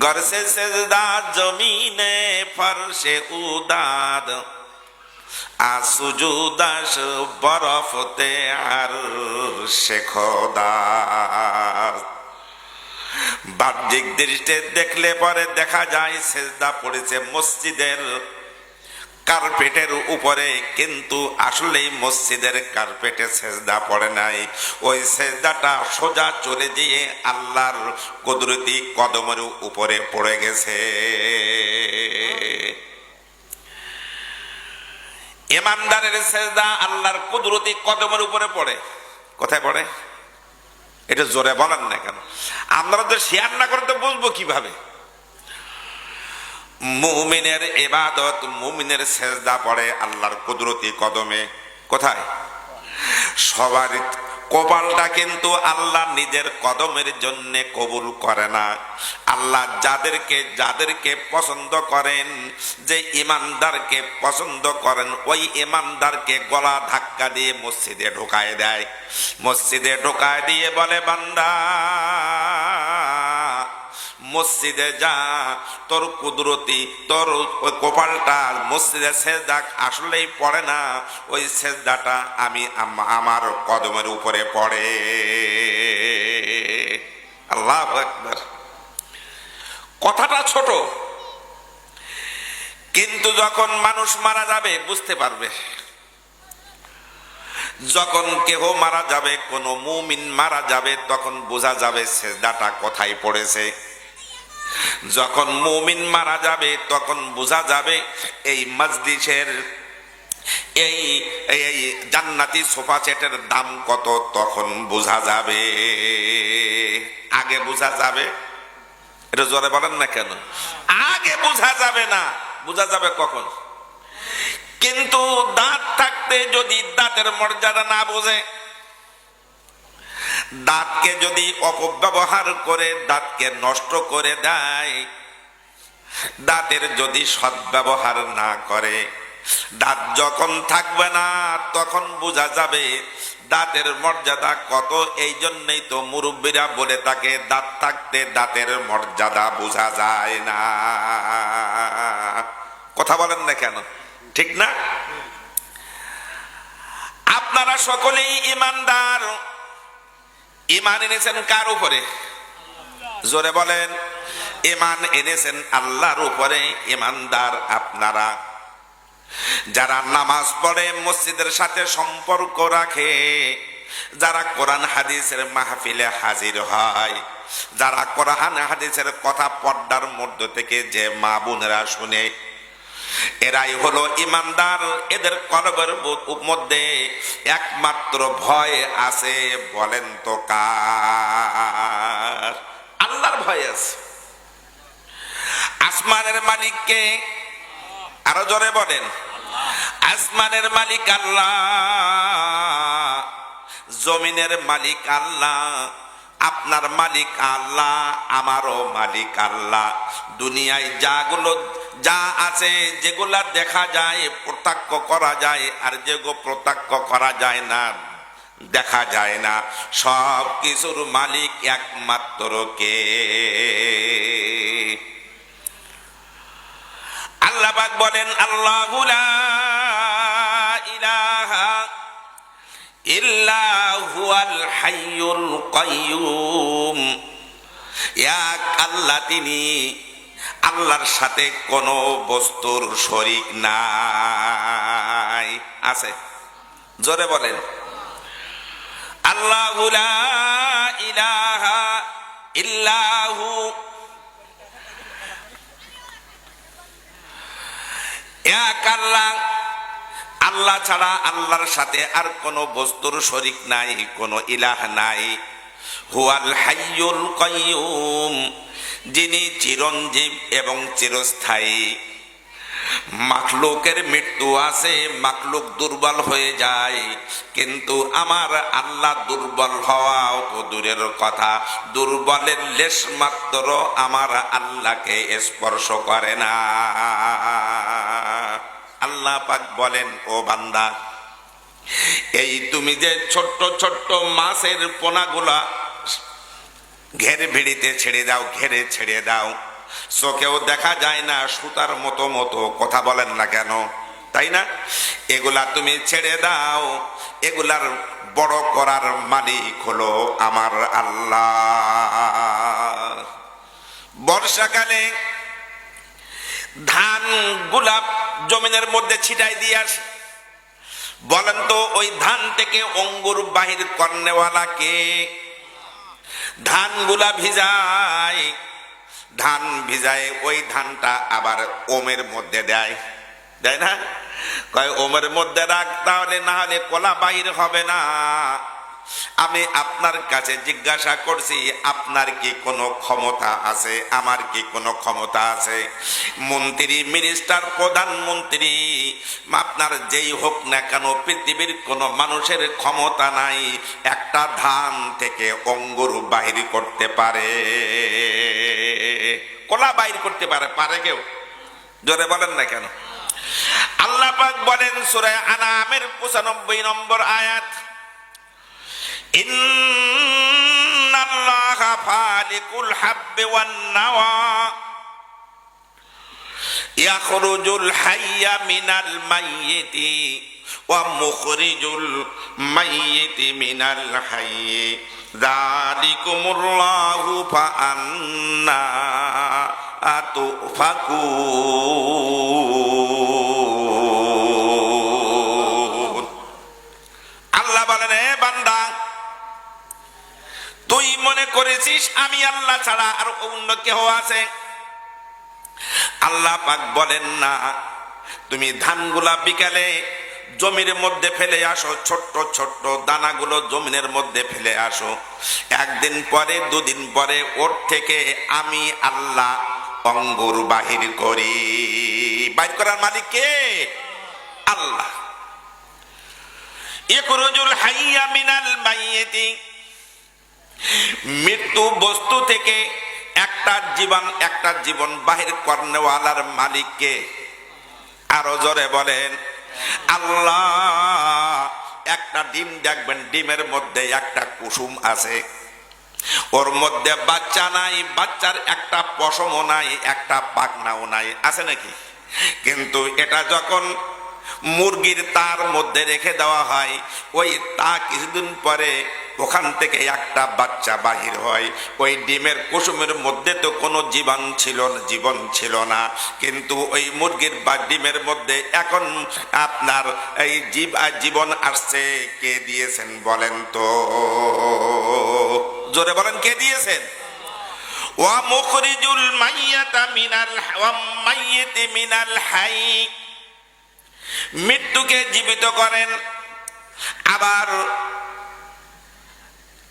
গরসে সেজদা জমিনে ফরশে উদাদ আসুজুদাস বরফতে আর শেখদা বাহ্যিক দৃষ্টি দেখলে পরে দেখা যায় সেজদা পড়েছে মসজিদের কার্পেটের উপরে, কিন্তু আসলেই মসজিদের কার্পেটে সেজদা পড়ে নাই। ওই সেজদাটা সোজা চলে দিয়ে আল্লাহর কুদরতি কদমের উপরে পড়ে গেছে। ইমানদারের সেজদা আল্লাহর কুদরতি কদমের উপরে পড়ে। কোথায় পড়ে? এটা জোরে বলেন না কেন? আমরা তো শেয়ার না করে তো বুঝব কীভাবে? মুমিনের এবাদত মুমিনের সেজদা পড়ে আল্লাহর কুদরতি কদমে। কোথায়? সবার কপালটা কিন্তু আল্লাহ নিজের কদমের জন্য কবুল করে না। আল্লাহ যাদেরকে যাদেরকে পছন্দ করেন, যে ইমানদারকে পছন্দ করেন, ওই ইমানদারকে গলা ধাক্কা দিয়ে মসজিদে ঢোকায় দেয়। মসজিদে ঢোকায় দিয়ে বলে, বান্দা মসজিদে যা, তোর কুদরতি, তোর ওই কপালটা মসজিদে সেজদা আসলেই পড়ে না, ওই সেজদাটা আমি আম- আমার কদমের উপরে পড়ে। আল্লাহ একবার কথাটা ছোট, কিন্তু যখন মানুষ মারা যাবে, বুঝতে পারবে। যখন কেহ মারা যাবে, কোন মুমিন মারা যাবে, তখন বোঝা যাবে সেজদাটা কোথায় পড়েছে। যখন মুমিন মারা যাবে, তখন বোঝা যাবে এই মজলিসের এই, এই- জান্নাতি সোফা সেটের দাম কত, তখন বোঝা যাবে। আগে বোঝা যাবে। এটা জোরে বলেন না কেন? আগে বোঝা যাবে না। বোঝা যাবে কখন? কিন্তু দাঁত থাকতে যদি দাঁতের মর্যাদা না বোঝে দাঁতকে যদি অপব্যবহার করে, দাঁতকে নষ্ট করে দেয়, দাঁতের যদি সদ্ব্যবহার না করে, দাঁত যখন থাকবে না, তখন বোঝা যাবে দাঁতের মর্যাদা কত। এই জন্যই তো মুরব্বীরা বলে তাকে দাঁত থাকতে দাঁতের মর্যাদা বোঝা যায় না। কথা বলেন না কেন? ঠিক না? আপনারা সকলেই ইমানদার। ইমান এনেছেন কার উপরে? জোরে বলেন ইমান এনেছেন আল্লাহর উপরে ইমানদার আপনারা। যারা নামাজ পড়ে, মসজিদের সাথে সম্পর্ক রাখে, যারা কোরআন, হাদিসের মাহফিলে হাজির হয়, যারা কোরআন, হাদিসের কথা পর্দার মধ্য থেকে যে মা বোনেরা শুনে এরাই হলো ইমানদার। এদের কলবের মধ্যে একমাত্র ভয় আছে, বলেন তো কার? আল্লাহর ভয় আছে। আসমানের মালিককে আরও জোরে বলেন। আসমানের মালিক আল্লাহ, জমিনের মালিক আল্লাহ, আপনার মালিক আল্লাহ, আমারও মালিক আল্লাহ। দুনিয়ায় যাগুলো যা আছে যেগুলা দেখা যায়, প্রত্যক্ষ করা যায়, আর যেগুলো প্রত্যক্ষ করা যায় না, দেখা যায় না। সব কিছুর মালিক একমাত্র কে? আল্লাহ পাক বলেন আল্লাহ এক আল্লাহ তিনি আল্লাহর সাথে কোনো বস্তুর শরিক নাই। আছে? জোরে বলেন। আল্লাহ ইলাহা ইল্লাহু। এক আল্লাহ। আল্লাহ ছাড়া আল্লাহর সাথে আর কোনো বস্তুর শরিক নাই, কোনো ইলাহ নাই। হুয়াল হাইয়ুল কাইয়ুম। যিনি চিরঞ্জীব এবং চিরস্থায়ী। মাখলুকের মৃত্যু আছে, মাখলুক দুর্বল হয়ে যায়। কিন্তু আমার আল্লাহ দুর্বল হওয়াও তো দূরের কথা। দুর্বলের লেশ মাত্র আমার আল্লাহকে স্পর্শ করে না। আল্লাহ পাক বলেন, ও বান্দা, এই তুমি যে ছোট্ট ছোট্ট মাছের পোনাগুলা ঘেরে ভিড়িতে ছেড়ে দাও, ঘেরে ছেড়ে দাও। চোখেও দেখা যায় না, সুতার মতো মতো কথা বলেন না কেন? তাই না? এগুলা তুমি ছেড়ে দাও, এগুলার বড় করার মালিক হলো আমার আল্লাহ। বর্ষাকালে ধান গোলাপ জমিনের মধ্যে ছিটাই দিয়ে আসে। বলেন তো, ওই ধান থেকে অঙ্গুর বাহির কর্নেওয়ালাকে ধানগুলা ভিজায় ধান ভিজায় ওই ধানটা আবার ওমের মধ্যে দেয়। দেয় না? কয়, ওমের মধ্যে রাখ, তাহলে না হলে কলা বাইর হবে না। আমি আপনার কাছে জিজ্ঞাসা করছি, আপনার কি কোনো ক্ষমতা আছে? আমার কি কোনো ক্ষমতা আছে? মন্ত্রী মিনিস্টার প্রধানমন্ত্রী, আপনার যেই হোক না কেন পৃথিবীর কোনো মানুষের ক্ষমতা নাই। একটা ধান থেকে অঙ্গুর বাহির করতে পারে। কলা বাহির করতে পারে পারে কেউ? জোরে বলেন না কেন? আল্লাহ পাক বলেন সূরা আনামের 95 নম্বর আয়াত ইন্নাল্লাহা ফালিকুল হাব্বি ওয়ান নাওয়া। ইয়াখরুজুল হাইয়া মিনাল মাইয়িতি ওয়া মুখরিজুল মাইয়িতি মিনাল হাইয়ি। যালিকুমুল্লাহু ফাআন্না আতুফাকুন তুই মনে করেছিস আমি আল্লাহ ছাড়া আর অন্য কেহ আছে? আল্লাহ পাক বলেন না। তুমি ধানগুলা বিকালে জমির মধ্যে ফেলে আসো, ছোট্ট ছোট্ট দানাগুলো জমিনের মধ্যে ফেলে আসো। একদিন পরে, দুদিন পরে ওর থেকে আমি আল্লাহ অঙ্গুর বাহির করি। বাইর করার মালিক কে? আল্লাহ। ইখরুজুল হাইয়া মিনাল মাইয়িতি। মৃত্যু বস্তু থেকে একটা জীবন একটা জীবন বাহির কর্নেওয়ালার মালিককে আরও জোরে বলেন, আল্লাহ, একটা ডিম দেখবেন, ডিমের মধ্যে একটা কুসুম আছে। ওর মধ্যে বাচ্চা নাই, বাচ্চার একটা পশমও নাই, একটা পাকনাও নাই, আছে নাকি? কিন্তু এটা যখন মুরগির তার মধ্যে রেখে দেওয়া হয়, ওই তা কিছুদিন পরে ওখান থেকে একটা বাচ্চা বাহির হয়। ওই ডিমের কুসুমের মধ্যে তো কোনো জীবন ছিল জীবন ছিল না। কিন্তু ওই মুরগির বা ডিমের মধ্যে এখন আপনার এই জীব, জীবন আসছে। কে দিয়েছেন বলেন তো? জোরে বলেন, কে দিয়েছেন? ওয়া মুখরিজুল মাইয়াতা মিনাল ওয়া মাইয়াতি মিনাল হাই। মৃত্যুকে জীবিত করেন। আবার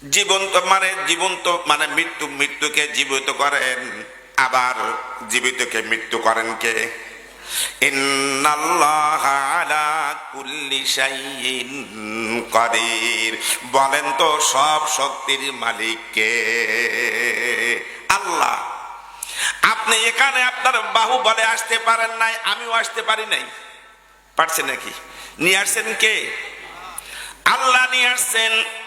জীবন্ত মানে জীবন্ত মানে মৃত্যু, মৃত্যুকে জীবিত করেন। আবার জীবিতকে মৃত্যু করেন কে? বলেন তো সব শক্তির মালিক কে? আল্লাহ। আপনি এখানে আপনার বাহু বলে আসতে পারেন নাই, আমিও আসতে পারি নাই। পারছে নাকি? নিয়ে আসছেন কে? আল্লাহ নিয়ে আসছেন।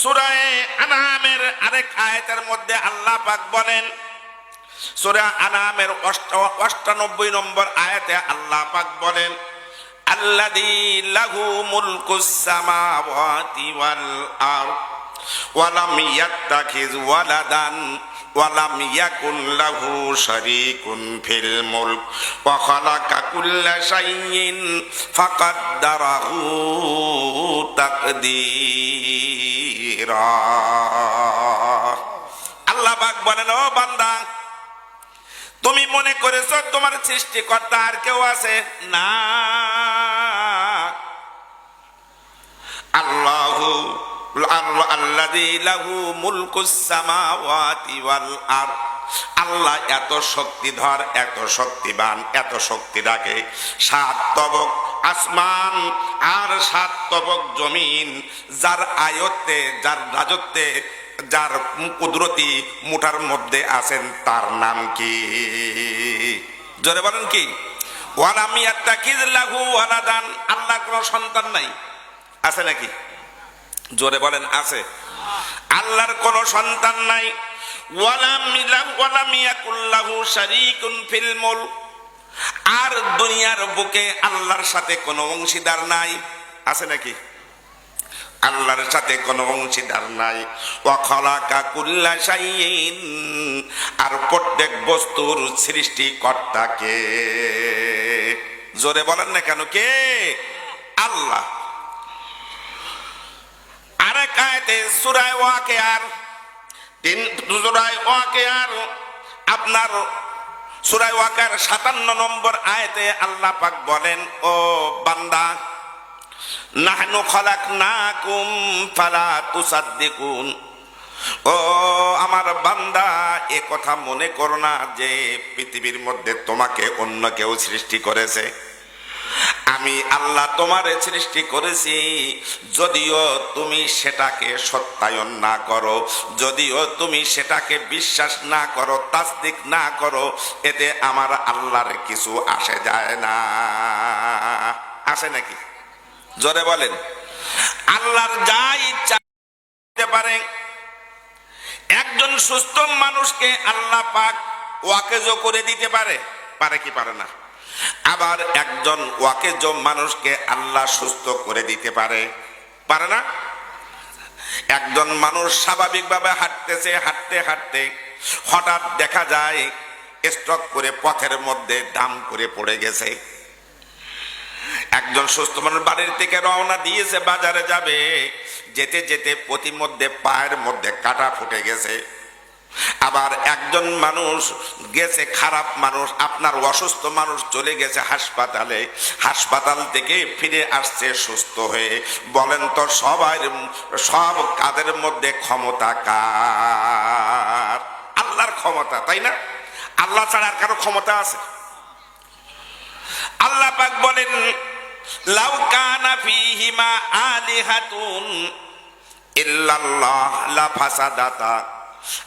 সুরায় আনামের আরেক আয়াতের মধ্যে আল্লাহ পাক বলেন সুরা আনামের অষ্টানব্বই নম্বর আয়াতে আল্লাহ পাক বলেন আল্লাহ লাহু মুলকুস সামাওয়াতি ওয়াল আরদ। ওয়া লাম ইয়াত্তাখিজ ওয়ালাদান, ওয়ালাম ইয়াকুন লাহু শারীকুন ফিল মুলক, ওয়া খালাকা কুল্লা শাইইন ফাকাদ্দারাহু তাকদীরা। আল্লাহ পাক বলেন, ও বান্দা, তুমি মনে করেছ তোমার সৃষ্টিকর্তা আর কেউ আছে? না। আল্লাহু আল্লাহ এত শক্তিধর এত শক্তিবান এত শক্তি রাখে সাত তবক আসমান আর সাত তবক জমিন যার আয়ত্তে যার রাজত্বে যার কুদরতি মুঠার মধ্যে আছেন তার নাম কি জোরে বলেন কি ওয়ালামিয়াত্তা কিজলাহু ওয়ালাদান আল্লাহ কোনো সন্তান নাই আছে নাকি জোরে বলেন, আছে। আল্লাহর কোনো সন্তান নাই। আর দুনিয়ার বুকে আল্লাহর সাথে কোনো অংশীদার নাই। আছে নাকি? আল্লাহর সাথে কোনো অংশীদার নাই। অখলাকা কুল্লা শাইইন। আর প্রত্যেক বস্তুর সৃষ্টিকর্তাকে। জোরে বলেন না কেন? কে? আল্লাহ। আরেক আয়াতে সূরায় ওয়াকিয়ার, তিন সূরায় ওয়াকিয়ার, আপনার সূরায় ওয়াকিয়ার 57 নম্বর আয়াতে আল্লাহ পাক বলেন, ও বান্দা, নাহনু খলাকনাকুম ফালা তুসাদ্দিকুন। ও আমার বান্দা, এ কথা মনে করো না যে পৃথিবীর মধ্যে তোমাকে অন্য কেউ সৃষ্টি করেছে। আমি আল্লাহ তোমারে সৃষ্টি করেছি। যদিও তুমি সেটাকে সত্যায়ন না করো, যদিও তুমি সেটাকে বিশ্বাস না করো, তাসদিক না করো, এতে আমার আল্লাহর কিছু আসে যায় না। আসে নাকি? জোরে বলেন। আল্লাহর যা ইচ্ছা পারে। একজন সুস্থ মানুষকে আল্লাহ পাক ওয়াকেজও করে দিতে পারে পারে কি পারে না? আবার একজন ওয়াকেজ মানুষকে আল্লাহ সুস্থ করে দিতে পারে। পারে না? একজন মানুষ স্বাভাবিকভাবে হাঁটতেছে, হাঁটতে হাঁটতে হঠাৎ দেখা যায় স্ট্রক করে পথের মধ্যে দাম করে পড়ে গেছে। একজন সুস্থ মানুষ বাড়ির থেকে রওনা দিয়েছে, বাজারে যাবে, যেতে যেতে প্রতিমধ্যে পায়ের মধ্যে কাটা ফুটে গেছে। আবার একজন মানুষ গেছে খারাপ মানুষ, আপনার অসুস্থ মানুষ চলে গেছে হাসপাতালে, হাসপাতাল থেকে ফিরে আসছে সুস্থ হয়ে। বলেন তো সবাই সব কাদের মধ্যে ক্ষমতা কার? আল্লাহর ক্ষমতা, তাই না? আল্লাহ ছাড়া আর কারও ক্ষমতা আছে? আল্লাহ পাক বলেন, লাউ কানা ফিহিমা আলিহাতুন ইল্লাল্লাহ লা ফাসাদাতা।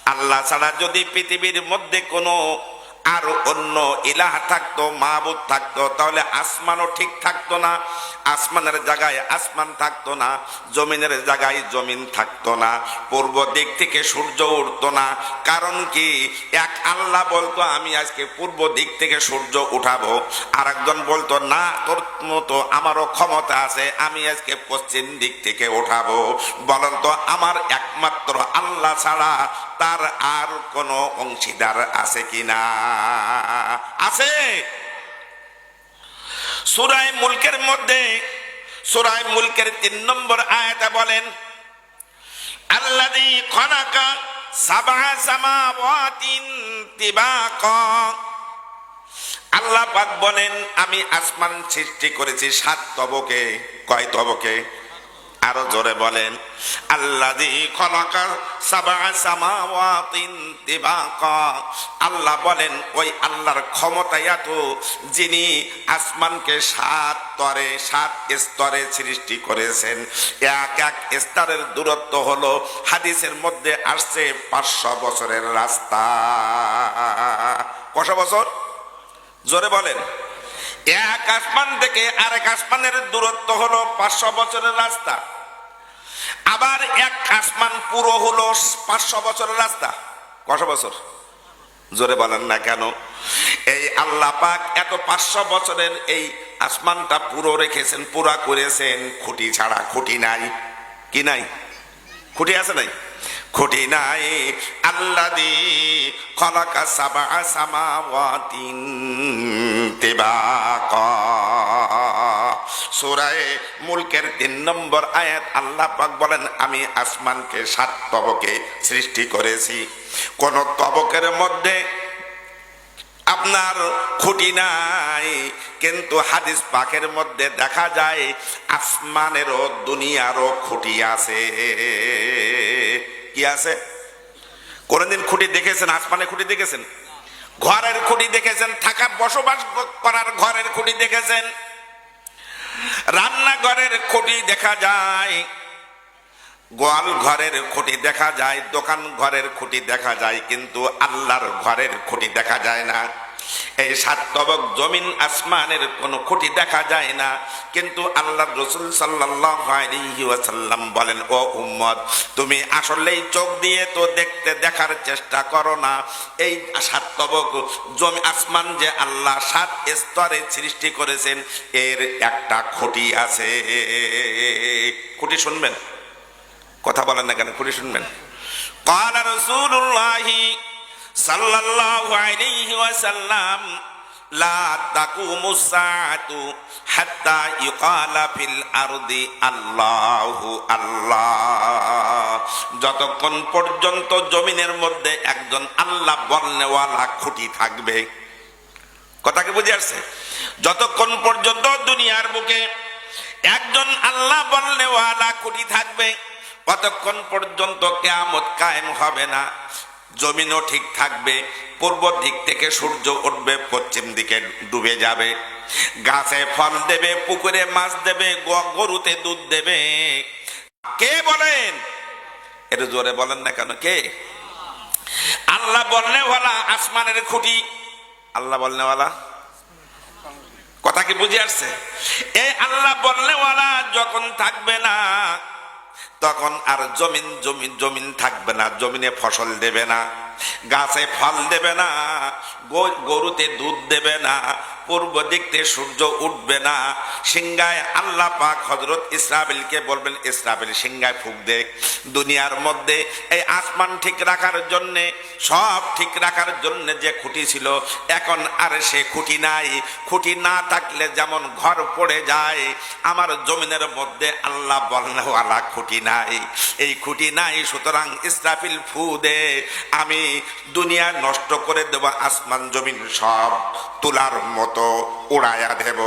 আল্লাহ ছাড়া যদি পৃথিবীর মধ্যে কোনো আর অন্য ইলাহ থাকতো মাহবুদ থাকতো, তাহলে আসমানও ঠিক থাকতো না, আসমানের জায়গায় আসমান থাকতো না, জমিনের জায়গায় জমিন থাকতো না, পূর্ব দিক থেকে সূর্য উঠতো না। কারণ কি? এক আল্লাহ বলতো, আমি আজকে পূর্ব দিক থেকে সূর্য উঠাবো। আর একজন বলতো, না, তোর মতো আমারও ক্ষমতা আছে, আমি আজকে পশ্চিম দিক থেকে উঠাবো। বলেন আমার আমার একমাত্র আল্লাহ ছাড়া তার আর কোনো অংশীদার আছে কিনা? আছে। সুরায় মুলকের মধ্যে সুরায় মুলকের তিন নম্বর আয়াতে বলেন আল্লাহ পাক বলেন, আমি আসমান সৃষ্টি করেছি সাত তবকে। কয় তবকে? আরও জোরে বলেন আল্লাহ বলেন, ওই আল্লাহর ক্ষমতা এত যিনি আসমানকে সাত তরে সাত স্তরে সৃষ্টি করেছেন। এক এক স্তরের দূরত্ব হলো হাদিসের মধ্যে আসছে পাঁচশো বছরের রাস্তা। কশো বছর? জোরে বলেন। এক আসমান থেকে আরেক আসমানের দূরত্ব হলো পাঁচশো বছরের রাস্তা। আবার এক আসমান পুরো হলো পাঁচশো বছরের রাস্তা। কশো বছর? জোরে বলেন না কেন? এই আল্লাহ পাক এত পাঁচশো বছরের এই আসমানটা পুরো রেখেছেন, পুরা করেছেন, খুঁটি ছাড়া খুঁটি নাই। কি নাই? খুঁটি আছে নাই? খুঁটি নাই। আল্লাহ দি খলাকা সাবা সামাওয়াতিন তিবাকা। সুরায় মুলকের তিন নম্বর আয়াত আল্লাহ পাক বলেন, আমি আসমানকে সাত তবকে সৃষ্টি করেছি। কোন তবকের মধ্যে আপনার খুঁটি নাই, কিন্তু হাদিস পাকের মধ্যে দেখা যায়, আসমানেরও দুনিয়ারও খুঁটি আছে। কি আছে? কোনদিন খুঁটি দেখেছেন? আসমানে খুঁটি দেখেছেন? ঘরের খুঁটি দেখেছেন? থাকা বসবাস করার ঘরের খুঁটি দেখেছেন? রান্নাঘরের খুঁটি দেখা যায়, গোয়াল ঘরের খুঁটি দেখা যায়, দোকান ঘরের খুঁটি দেখা যায়, কিন্তু আল্লাহর ঘরের খুঁটি দেখা যায় না। এই সাত তবক জমিন আসমানের কোনো খুঁটি দেখা যায় না কিন্তু আল্লাহ রসুল সাল্লাম বলেন ও উম্মদ তুমি আসলেই চোখ দিয়ে তো দেখতে দেখার চেষ্টা করো না এই সাত তবক জমি আসমান যে আল্লাহ সাত স্তরে সৃষ্টি করেছেন এর একটা খুঁটি আছে খুঁটি শুনবেন কথা বলেন না কেন খুঁটি শুনবেন قال رسول الله সাল্লাল্লাহু হাত্তা আল্লাহু আল্লাহ। যতক্ষণ পর্যন্ত জমিনের মধ্যে একজন আল্লাহ বর্ণেওয়ালা খুঁটি থাকবে। কথাকে বুঝে আসছে? যতক্ষণ পর্যন্ত দুনিয়ার বুকে একজন আল্লাহ বর্ণেওয়ালা খুঁটি থাকবে কতক্ষণ পর্যন্ত কেয়ামত কায়েম হবে না। জমিনও ঠিক থাকবে, পূর্ব দিক থেকে সূর্য উঠবে, পশ্চিম দিকে ডুবে যাবে। গাছে ফল দেবে, পুকুরে মাছ দেবে গরুতে দুধ দেবে। কে বলেন? এটা জোরে বলেন না কেন, কে? আল্লাহ বলনেওয়ালা আসমানের খুঁটি। আল্লাহ বলনেওয়ালা? কথা কি বুঝে আসছে? এই আল্লাহ বলনেওয়ালা যখন থাকবে না তখন আর জমিন জমিন জমিন থাকবে না, জমিনে ফসল দেবে না, গাছে ফল দেবে না গরুতে দুধ দেবে না, পূর্ব দিক থেকে সূর্য উঠবে না। সিংগায় আল্লাহ পাক হজরত ইসরাবিলকে বলবেন ইসরাবিল সিংগায় ফুক দে দুনিয়ার মধ্যে এই আসমান ঠিক রাখার জন্যে, সব ঠিক রাখার জন্য যে খুঁটি ছিল, এখন আর সে খুঁটি নাই। খুঁটি না থাকলে যেমন ঘর পড়ে যায়, আমার জমিনের মধ্যে আল্লাহ বলনেওয়ালা খুঁটি নাই, এই খুঁটি নাই, সুতরাং ইসরাফিল ফু দে আমি দুনিয়া নষ্ট করে দেব, আসমান জমিন সব তোলার মতো উড়ায়া দেব।